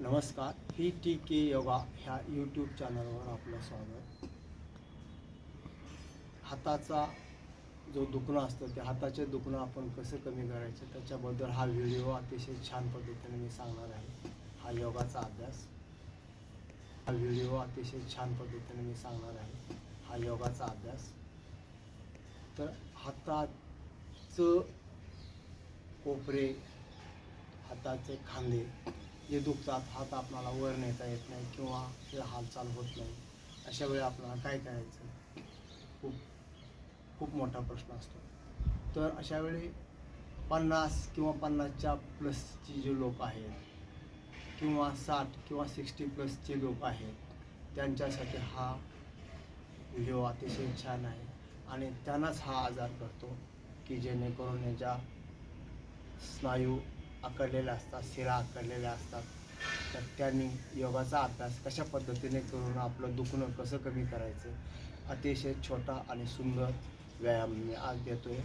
नमस्कार P T के योगा ह्या YouTube चॅनलवर आपलं स्वागत. हाताचा जो दुखणं असतं त्या हाताचे दुखणं आपण कसं कमी करायचं त्याच्याबद्दल हा व्हिडिओ अतिशय छान पद्धतीने मी सांगणार आहे. हा योगाचा अभ्यास. हा व्हिडिओ अतिशय छान पद्धतीने मी सांगणार आहे. हा योगाचा अभ्यास. तर हाताचं कोपरे हाताचे खांदे जे दुखतात हात आपणाला वर नेता येत नाही किंवा ते हालचाल होत नाही. अशा वेळी आपल्याला काय करायचं? खूप खूप मोठा प्रश्न असतो. तर अशा वेळी पन्नास किंवा पन्नासच्या प्लसची जे लोक आहेत किंवा साठ किंवा सिक्स्टी प्लसचे लोक आहेत त्यांच्यासाठी हा व्हिडिओ अतिशय छान आहे आणि त्यांनाच हा आजार करतो की जेणेकरून याच्या स्नायू आकडलेल्या असतात शिरा आकडलेल्या असतात. तर त्यांनी योगाचा अभ्यास कशा पद्धतीने करून आपलं दुखणं कसं कमी करायचं अतिशय छोटा आणि सुंदर व्यायाम मी आज देतोय.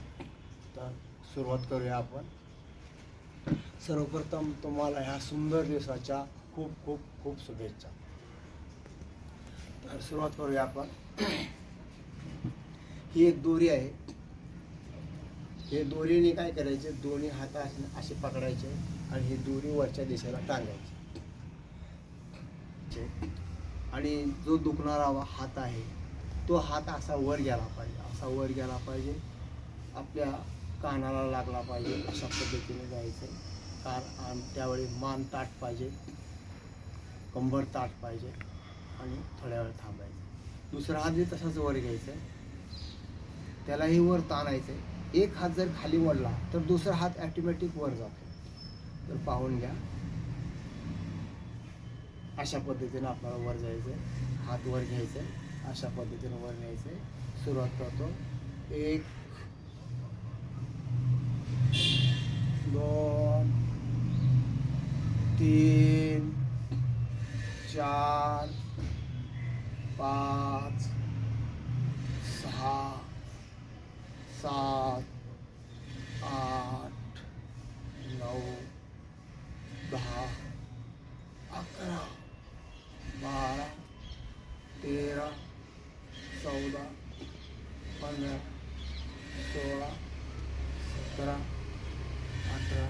तर सुरुवात करूया आपण. सर्वप्रथम तुम्हाला ह्या सुंदर दिवसाच्या खूप खूप खूप शुभेच्छा. तर सुरुवात करूया आपण. ही एक दोरी आहे. हे दोरीने काय करायचे? दोन्ही हात असे पकडायचे आणि हे दोरी वरच्या दिशेला टांगायचे. आणि जो दुखणारा हात आहे तो हात असा वर गेला पाहिजे. असा वर गेला पाहिजे. आपल्या कानाला लागला पाहिजे. अशा पद्धतीने जायचं. कार आणि त्यावेळी मान ताट पाहिजे. कंबर ताट पाहिजे. आणि थोड्या वेळ थांबायचं. दुसरा हात बी तसाच वर घ्यायचं. त्यालाही वर ताणायचं. एक हात जर खाली वळला तर दुसरा हात ॲटोमॅटिक वर जातो. तर पाहून घ्या. अशा पद्धतीनं आपल्याला वर जायचं आहे हात वर घ्यायचं अशा पद्धतीनं वर न्यायचं सुरुवात करतो. एक दोन तीन चार पाच सहा सात आठ नऊ दहा अकरा बारा तेरा चौदा पंधरा सोळा सतरा अठरा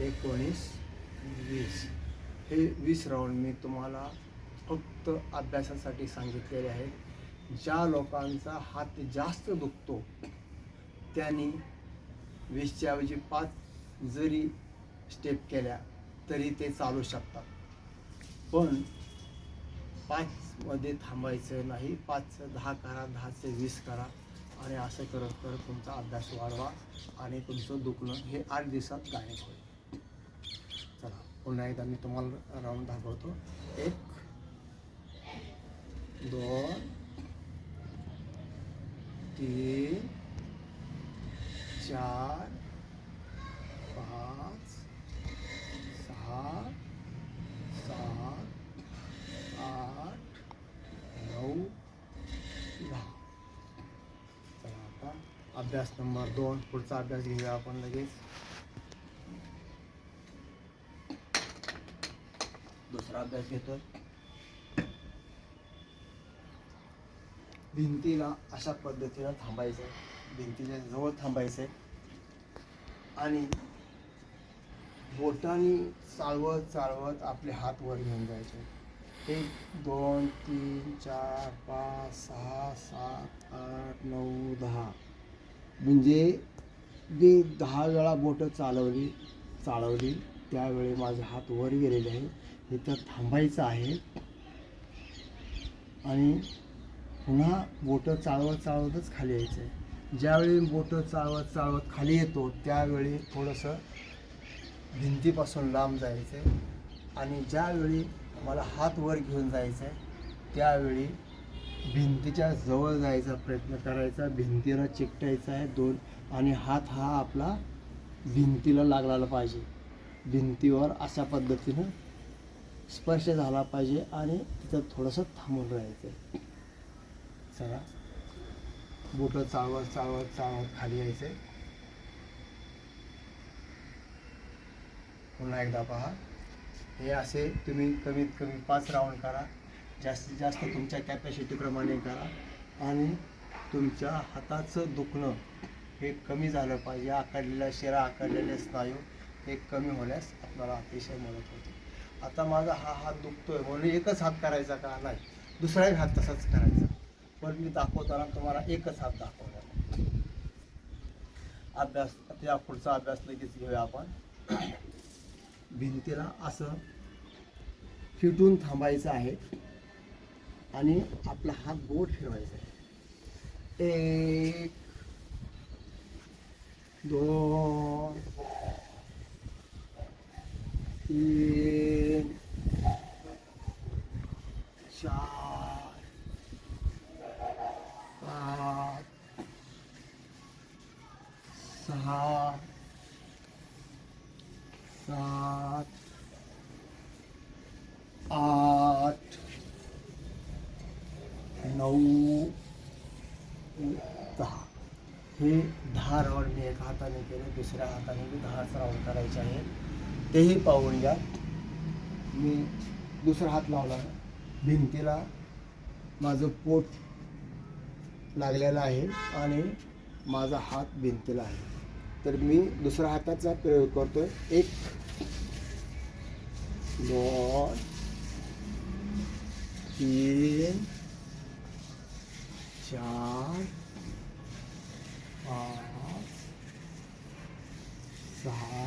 एकोणीस वीस. हे वीस राऊंड मी तुम्हाला फक्त अभ्यासासाठी सांगितलेले आहेत. ज्या लोकांचा हात जास्त दुखतो त्यांनी वीसच्या ऐवजी पाच जरी स्टेप केल्या तरी ते चालू शकतात. पण पाचमध्ये थांबायचं नाही. पाचचं दहा करा दहाचे वीस करा. आणि असं करत करत तुमचा अभ्यास वाढवा आणि तुमचं दुखणं हे आठ दिवसात गायब होईल. पुन्हा एकदा मी तुम्हाला राऊंड दाखवतो. एक दोन तीन चार पाच सहा सात आठ नऊ दहा. चला आता अभ्यास नंबर दोन. पुढचा अभ्यास घेऊया आपण लगेच. शास्त्र अभ्यास घेतोय. भिंतीला अशा पद्धतीनं थांबायचं आहे भिंतीच्या जवळ थांबायचं आहे आणि बोटांनी चालवत चालवत आपले हात वर घेऊन जायचे. एक दोन तीन चार पाच सहा सात आठ नऊ दहा. म्हणजे मी दहा वेळा बोटं चालवली चालवली. त्यावेळी माझे हात वर गेलेले आहे इथं थांबायचं आहे. आणि पुन्हा बोटं चालवत चालवतच खाली यायचं आहे. ज्यावेळी बोटं चालवत चालवत खाली येतो त्यावेळी थोडंसं भिंतीपासून लांब जायचं आहे. आणि ज्यावेळी मला हात वर घेऊन जायचं आहे त्यावेळी भिंतीच्या जवळ जायचा प्रयत्न करायचा भिंतीला चिकटायचा आहे दोन आणि हात हा आपला भिंतीला लागलाला पाहिजे. भिंतीवर अशा पद्धतीनं स्पर्श झाला पाहिजे आणि तिथं थोडंसं थांबून राहायचं. चला. बोटं चालवत चालवत चालवत खाली यायचं पुन्हा एकदा पहा. हे असे तुम्ही कमीत कमी पाच राऊंड करा. जास्तीत जास्त तुमच्या कॅपॅसिटीप्रमाणे करा. आणि तुमच्या हाताचं दुखणं हे कमी झालं पाहिजे. आकारलेल्या शिरा आकारलेले स्नायू हे कमी होण्यास आपल्याला अतिशय मदत होते. आता माझा हा हात दुखतोय म्हणून एकच हात करायचा का? नाही. दुसराही हात तसाच करायचा. पण मी दाखवताना तुम्हाला एकच हात दाखवणार अभ्यास त्या पुढचा अभ्यास लगेच घेऊया आपण. भिंतीला असं फिटून थांबायचं आहे. आणि आपला हात बोट फिरवायचा आहे. एक दोन तीन चार पाच सहा सात आठ नऊ दहा हे दहा राऊंड मी एका हाताने केले दुसऱ्या हाताने मी दहाच राऊंड करायचे आहे तेही पाहून घ्या. मी दुसरा हात लावला. भिंतीला माझं पोट लागलेला आहे आणि माझा हात भिंतीला आहे. तर मी दुसऱ्या हाताचा प्रयोग करतो एक दोन तीन चार पाच सहा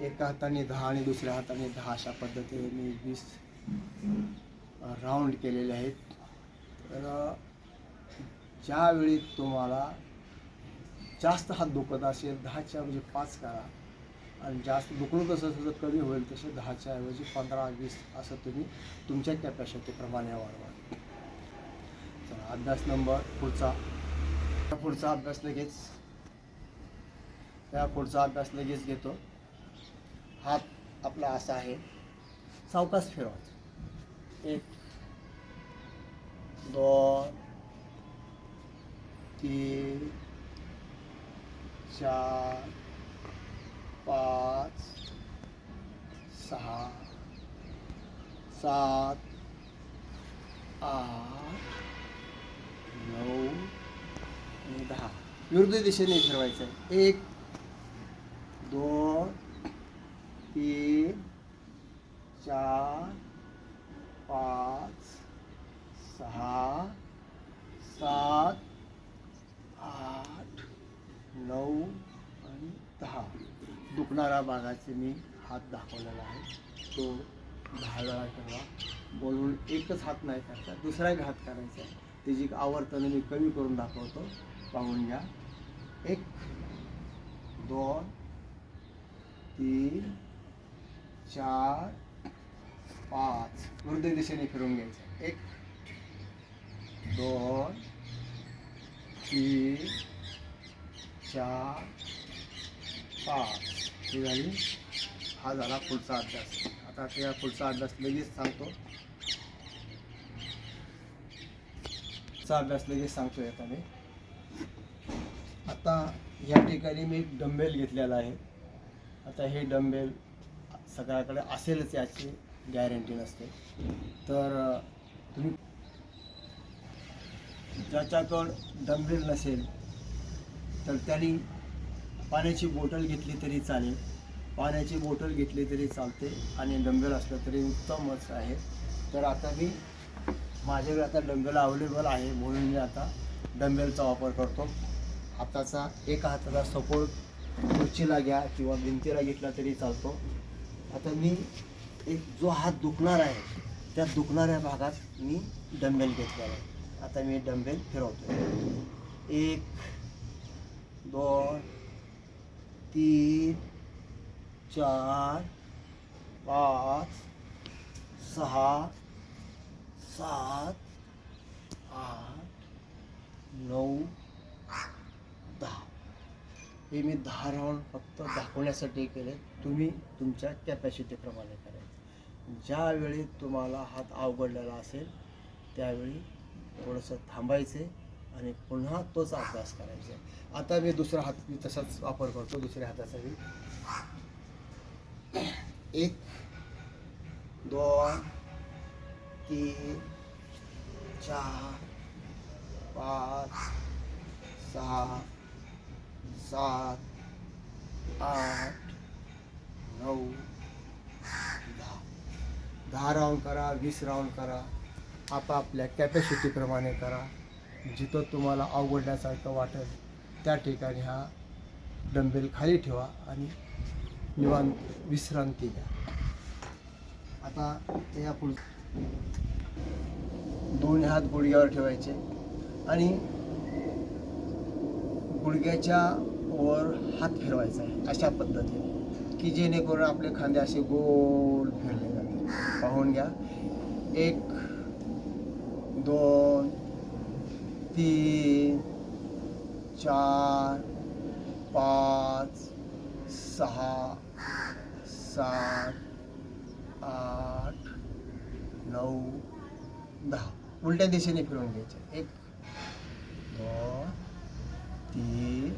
एका हाताने दहा आणि दुसऱ्या हाताने दहा अशा पद्धतीने मी वीस राऊंड केलेले आहेत. तर ज्यावेळी तुम्हाला जास्त हात दुखत असेल दहाच्या म्हणजे पाच करा आणि जास्त दुखणं कसं जसं कमी होईल तसे दहाच्या ऐवजी पंधरा वीस असं तुम्ही तुमच्या कॅपॅसिटीप्रमाणे वाढवा. चला अभ्यास नंबर पुढचा. त्या पुढचा अभ्यास लगेच. त्या पुढचा अभ्यास लगेच घेतो. हात आपला असा आहे. सावकाश फिरवा. एक दोन तीन चार पाच सहा सात आठ नऊ आणि दहा. विरुद्ध दिशेने फिरवायचं आहे एक दोन तीन चार पाच सहा सात आठ नऊ आणि दहा. दुखणाऱ्या भागाचे मी हात दाखवलेला आहे. तो दहा वेळा ठेवा. बोलून एकच हात नाही करायचा दुसरा एक हात करायचा आहे. त्याची आवर्तनं मी कमी करून दाखवतो. पाहून घ्या. एक दोन तीन चार पाच. वृद्ध दिशेने फिरून घ्यायचं एक दोन तीन चार पाच ही झाली हा झाला पुढचा अभ्यास. आता त्या पुढचा अभ्यास लगेच सांगतो. चा अभ्यास लगेच सांगतो आता मी आता या ठिकाणी मी एक डंबेल घेतलेला आहे. आता हे डंबेल सगळ्याकडे असेलच याची गॅरंटी नसते. तर तुम्ही ज्याच्याकडं डंबेल नसेल तर त्यांनी पाण्याची बॉटल घेतली तरी चालेल. पाण्याची बॉटल घेतली तरी चालते आणि डंबेल असलं तरी उत्तमच आहे. तर आता मी माझ्याकडे आता डंबेल अवेलेबल आहे म्हणून मी आता डंबेलचा वापर करतो. हाताचा एका हाताचा सपोर्ट खुर्चीला घ्या किंवा भिंतीला घेतला तरी चालतो. आता मी एक जो हात दुखणार आहे त्या दुखणाऱ्या भागात मी डंबेल घेतलेला आहे. आता मी डंबेल फिरवतो एक दोन तीन चार पाच सहा सात आठ नऊ दहा. हे मी दहा राऊंड फक्त दाखवण्यासाठी केले. तुम्ही तुमच्या कॅपॅसिटीप्रमाणे करायचं ज्यावेळी तुम्हाला हात अवघडलेला असेल त्यावेळी थोडंसं थांबायचे. आणि पुन्हा तोच अभ्यास करायचा आता मी दुसरा हात मी तसाच वापर करतो दुसऱ्या हातासाठी एक दोन तीन चार पाच सहा सात आठ नऊ दहा. दहा राऊंड करा वीस राऊंड करा. आपापल्या कॅपॅसिटीप्रमाणे करा. जिथं तुम्हाला आवडल्यासारखं वाटेल त्या ठिकाणी हा डंबेल खाली ठेवा आणि निवांत विश्रांती घ्या. आता या पुढ दोन्ही हात गुडघ्यावर ठेवायचे आणि गुडघ्याच्या वर हात फिरवायचा आहे अशा पद्धतीने की जेणेकरून आपले खांदे असे गोल फिरले जाते पाहून घ्या. एक दोन तीन चार पाच सहा सात आठ नऊ दहा. उलट्या दिशेने फिरवून घ्यायचे. एक दोन तीन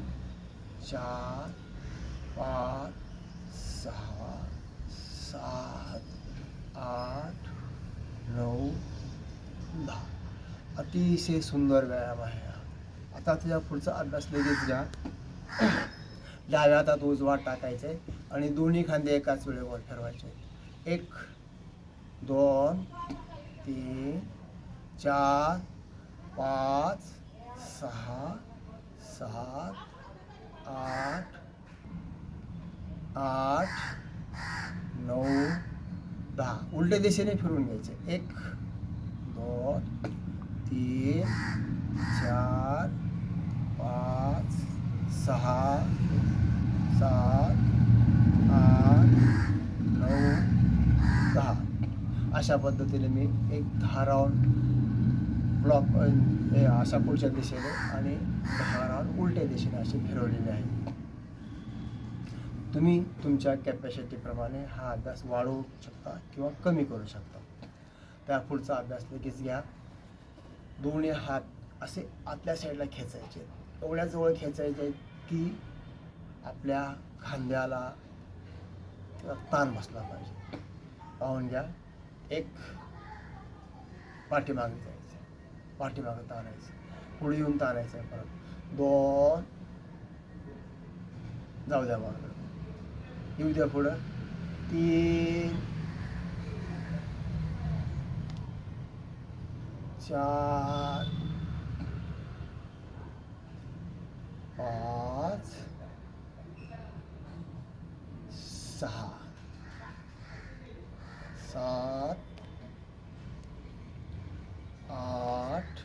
चार पाच सहा सात आठ नऊ दहा. अतिशय सुंदर व्यायाम आहे आता तुझ्या पुढचा अभ्यास लगेच घ्या. डाव्या हातात उजवा टाकायचा आहे आणि दोन्ही खांदे एकाच वेळेवर ठरवायचे एक दोन तीन चार पाच सहा सात आठ आठ नऊ दहा. उलट्या दिशेने फिरून घ्यायचे. एक दोन तीन चार पाच सहा सात आठ नऊ दहा. अशा पद्धतीने मी एक दहा राऊंड ब्लॉक हे अशा पुढच्या दिशेने आणि दहा राऊंड उलट्या दिशेने असे फिरवलेले आहे. तुम्ही तुमच्या कॅपॅसिटीप्रमाणे हा अभ्यास वाढवू शकता किंवा कमी करू शकता. त्या पुढचा अभ्यास लगेच घ्या. दोन्ही हात असे आतल्या साईडला खेचायचे. एवढ्या जवळ खेचायचे की आपल्या खांद्याला ताण बसला पाहिजे. पाहून घ्या. एक पाठीमागे जायचं. पाठीमागे ताणायचं. पुढे येऊन ताणायचं परत. दोन. जाऊ द्या मागं येऊ द्या पुढं. तीन. चार पाच सहा. सात आठ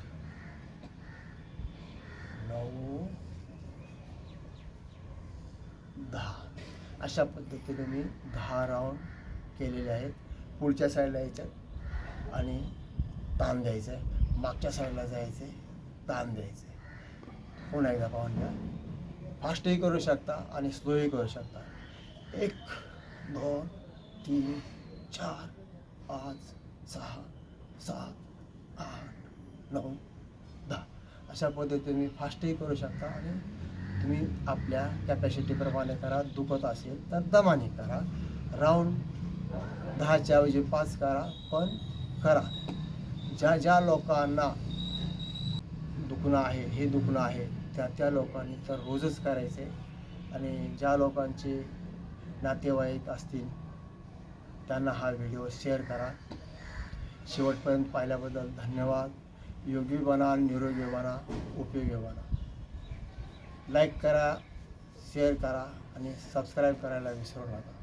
नऊ दहा. अशा पद्धतीने मी दहा राऊंड केलेले आहेत. पुढच्या साईडला यायचं आणि ताण द्यायचं आहे. मागच्या साईडला जायचं आहे ताण द्यायचं. आहे पुन्हा एकदा पाहून घ्या. फास्टही करू शकता आणि स्लोही करू शकता. एक दोन तीन चार पाच सहा सात आठ नऊ दहा. अशा पद्धतीने फास्टही करू शकता आणि तुम्ही आपल्या कॅपॅसिटीप्रमाणे करा. दुखत असेल तर दमाने करा. राऊंड दहाच्या ऐवजी पाच करा पण करा. ज्या ज्या लोकांना दुखणं आहे हे दुखणं आहे त्या त्या लोकांनी तर रोजच करायचे. आणि ज्या लोकांचे नातेवाईक असतील त्यांना हा व्हिडिओ शेअर करा. शेवटपर्यंत पाहिल्याबद्दल धन्यवाद. योगी बना निरोगी बना उपयोगी बना. लाईक करा शेअर करा आणि सबस्क्राईब करायला विसरू नका.